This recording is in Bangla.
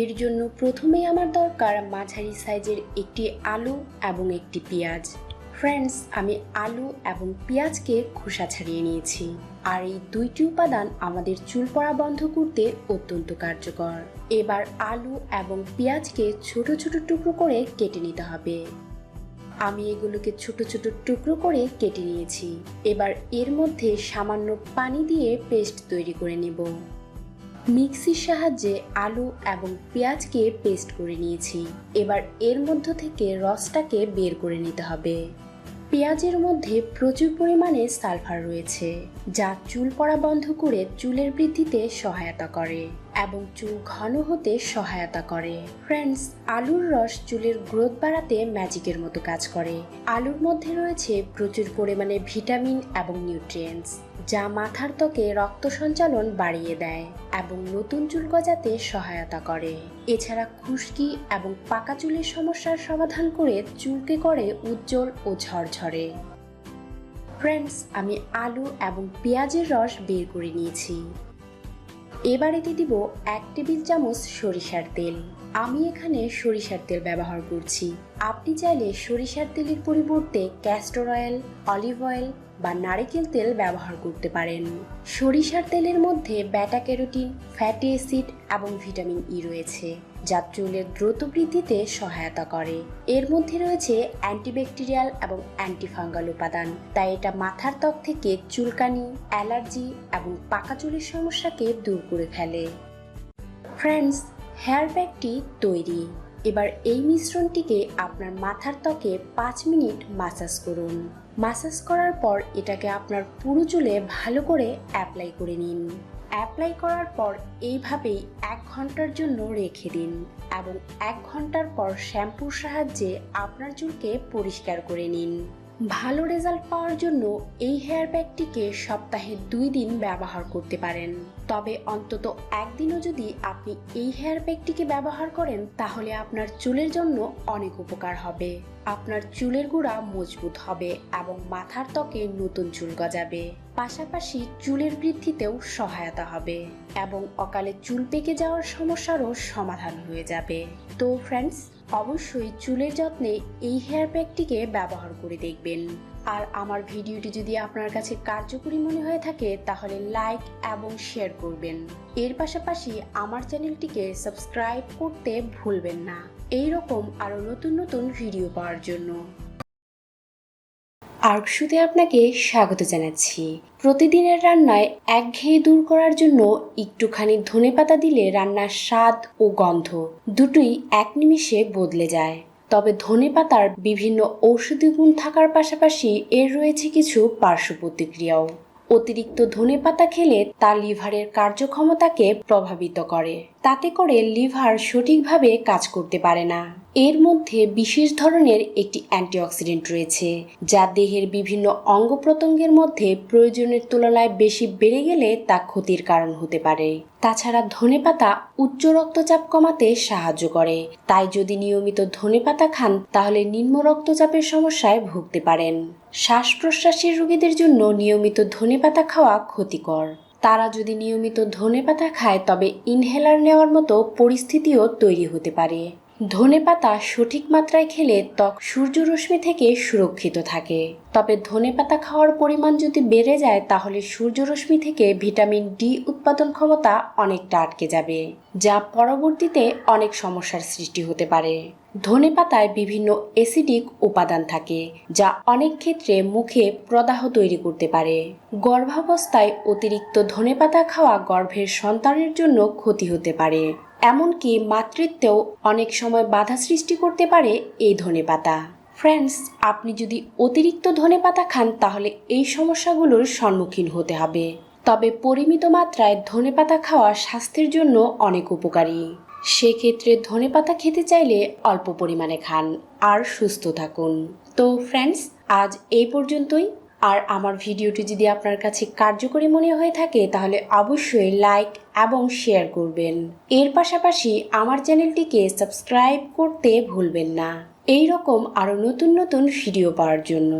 এর জন্য প্রথমেই আমার দরকার মাঝারি সাইজের একটি আলু এবং একটি পেঁয়াজ। ফ্রেন্ডস আমি আলু এবং পেঁয়াজকে খোসা ছাড়িয়ে নিয়েছি। আর এই দুইটি উপাদান আমাদের চুল পড়া বন্ধ করতে অত্যন্ত কার্যকর। এবার আলু এবং পেঁয়াজকে ছোট ছোট টুকরো করে কেটে নিতে হবে। আমি এগুলোকে ছোট ছোট টুকরো করে কেটে নিয়েছি। এবার এর মধ্যে সামান্য পানি দিয়ে পেস্ট তৈরি করে নেব। মিক্সির সাহায্যে আলু এবং পেঁয়াজকে পেস্ট করে নিয়েছি। এবার এর মধ্য থেকে রসটাকে বের করে নিতে হবে। পেঁয়াজের মধ্যে প্রচুর পরিমাণে সালফার রয়েছে, যা চুল পড়া বন্ধ করে চুলের বৃদ্ধিতে সহায়তা করে। এবং চুল ঘন হতে সহায়তা করে। ফ্রেন্ডস আলুর রস চুলের গ্রোথ বাড়াতে ম্যাজিকের মতো কাজ করে। আলুর মধ্যে রয়েছে প্রচুর পরিমাণে ভিটামিন এবং নিউট্রিয়েন্টস যা মাথার ত্বকে রক্ত সঞ্চালন বাড়িয়ে দেয় এবং নতুন চুল গজাতে সহায়তা করে। এছাড়া খুশকি এবং পাকা চুলের সমস্যার সমাধান করে চুলকে করে উজ্জ্বল ও ঝরঝরে। ফ্রেন্ডস আমি আলু এবং পেঁয়াজের রস বের করে নিয়েছি। এবার এতে দিব এক টেবিল চামচ সরিষার তেল। আমি এখানে সরিষার তেল ব্যবহার করছি। আপনি চাইলে সরিষার তেলের পরিবর্তে ক্যাস্টর অয়েল অলিভ অয়েল বা নারিকেল তেল ব্যবহার করতে পারেন। সরিষার তেলের মধ্যে ব্যাটা ক্যারোটিন ফ্যাটি অ্যাসিড এবং ভিটামিন ই রয়েছে। যা চুলের দ্রুত বৃদ্ধিতে সহায়তা করে। এর মধ্যে রয়েছে অ্যান্টিব্যাকটেরিয়াল এবং অ্যান্টিফাঙ্গাল উপাদান। তাই এটা মাথার ত্বক থেকে চুলকানি, অ্যালার্জি এবং পাকা চুলের সমস্যাকে দূর করে ফেলে। ফ্রেন্ডস, হেয়ার প্যাকটি তৈরি। এবার এই মিশ্রণটিকে আপনার মাথার ত্বকে পাঁচ মিনিট মাসাজ করুন। মাসাজ করার পর এটাকে আপনার পুরো চুলে ভালো করে অ্যাপ্লাই করে নিন। অ্যাপ্লাই করার পর এইভাবেই এক ঘণ্টার জন্য রেখে দিন এবং এক ঘণ্টার পর শ্যাম্পুর সাহায্যে আপনার চুলকে পরিষ্কার করে নিন। ভালো রেজাল্ট পাওয়ার জন্য এই হেয়ার ব্যাগটিকে সপ্তাহে দুই দিন ব্যবহার করতে পারেন। তবে অন্তত একদিনও যদি আপনি এই হেয়ার ব্যাগটিকে ব্যবহার করেন, তাহলে আপনার চুলের জন্য অনেক উপকার হবে। আপনার চুলের গোড়া মজবুত হবে এবং মাথার ত্বকে নতুন চুল গজাবে। পাশাপাশি চুলের বৃদ্ধিতেও সহায়তা হবে এবং অকালে চুল পেকে যাওয়ার সমস্যারও সমাধান হয়ে যাবে। তো ফ্রেন্ডস অবশ্যই চুলের যত্নে এই হেয়ার প্যাকটিকে ব্যবহার করে দেখবেন। আর আমার ভিডিওটি যদি আপনার কাছে কার্যকরী মনে হয়ে থাকে, তাহলে লাইক এবং শেয়ার করবেন। এর পাশাপাশি আমার চ্যানেলটিকে সাবস্ক্রাইব করতে ভুলবেন না। এই রকম আরও নতুন নতুন ভিডিও পাওয়ার জন্য। আর্কশুতে আপনাকে স্বাগত জানাচ্ছি। প্রতিদিনের রান্নায় একঘেয়ে দূর করার জন্য একটুখানি ধনে পাতা দিলে রান্নার স্বাদ ও গন্ধ দুটোই এক নিমিষে বদলে যায়। তবে ধনে পাতার বিভিন্ন ঔষধি গুণ থাকার পাশাপাশি এর রয়েছে কিছু পার্শ্ব প্রতিক্রিয়াও। অতিরিক্ত ধনেপাতা খেলে তা লিভারের কার্যক্ষমতাকে প্রভাবিত করে। তাতে করে লিভার সঠিকভাবে কাজ করতে পারে না। এর মধ্যে বিশেষ ধরনের একটি অ্যান্টিঅক্সিডেন্ট রয়েছে, যা দেহের বিভিন্ন অঙ্গ প্রত্যঙ্গের মধ্যে প্রয়োজনের তুলনায় বেশি বেড়ে গেলে তা ক্ষতির কারণ হতে পারে। তাছাড়া ধনেপাতা উচ্চ রক্তচাপ কমাতে সাহায্য করে। তাই যদি নিয়মিত ধনেপাতা খান, তাহলে নিম্ন রক্তচাপের সমস্যায় ভুগতে পারেন। শ্বাস প্রশ্বাসের রোগীদের জন্য নিয়মিত ধনেপাতা খাওয়া ক্ষতিকর। তারা যদি নিয়মিত ধনেপাতা খায়, তবে ইনহেলার নেওয়ার মতো পরিস্থিতিও তৈরি হতে পারে। ধনেপাতা সঠিক মাত্রায় খেলে ত্বক সূর্যরশ্মি থেকে সুরক্ষিত থাকে। তবে ধনেপাতা খাওয়ার পরিমাণ যদি বেড়ে যায়, তাহলে সূর্যরশ্মি থেকে ভিটামিন ডি উৎপাদন ক্ষমতা অনেকটা আটকে যাবে, যা পরবর্তীতে অনেক সমস্যার সৃষ্টি হতে পারে। ধনেপাতায় বিভিন্ন অ্যাসিডিক উপাদান থাকে, যা অনেক ক্ষেত্রে মুখে প্রদাহ তৈরি করতে পারে। গর্ভাবস্থায় অতিরিক্ত ধনেপাতা খাওয়া গর্ভের সন্তানের জন্য ক্ষতি হতে পারে। এমনকি মাতৃত্বেও অনেক সময় বাধা সৃষ্টি করতে পারে এই ধনেপাতা। ফ্রেন্ডস আপনি যদি অতিরিক্ত ধনেপাতা খান, তাহলে এই সমস্যাগুলোর সম্মুখীন হতে হবে। তবে পরিমিত মাত্রায় ধনেপাতা খাওয়া স্বাস্থ্যের জন্য অনেক উপকারী। সেক্ষেত্রে ধনেপাতা খেতে চাইলে অল্প পরিমাণে খান আর সুস্থ থাকুন। তো ফ্রেন্ডস আজ এই পর্যন্তই। আর আমার ভিডিওটি যদি আপনার কাছে কার্যকরী মনে হয়ে থাকে, তাহলে অবশ্যই লাইক এবং শেয়ার করবেন। এর পাশাপাশি আমার চ্যানেলটিকে সাবস্ক্রাইব করতে ভুলবেন না। এই রকম আরও নতুন নতুন ভিডিও পাওয়ার জন্য।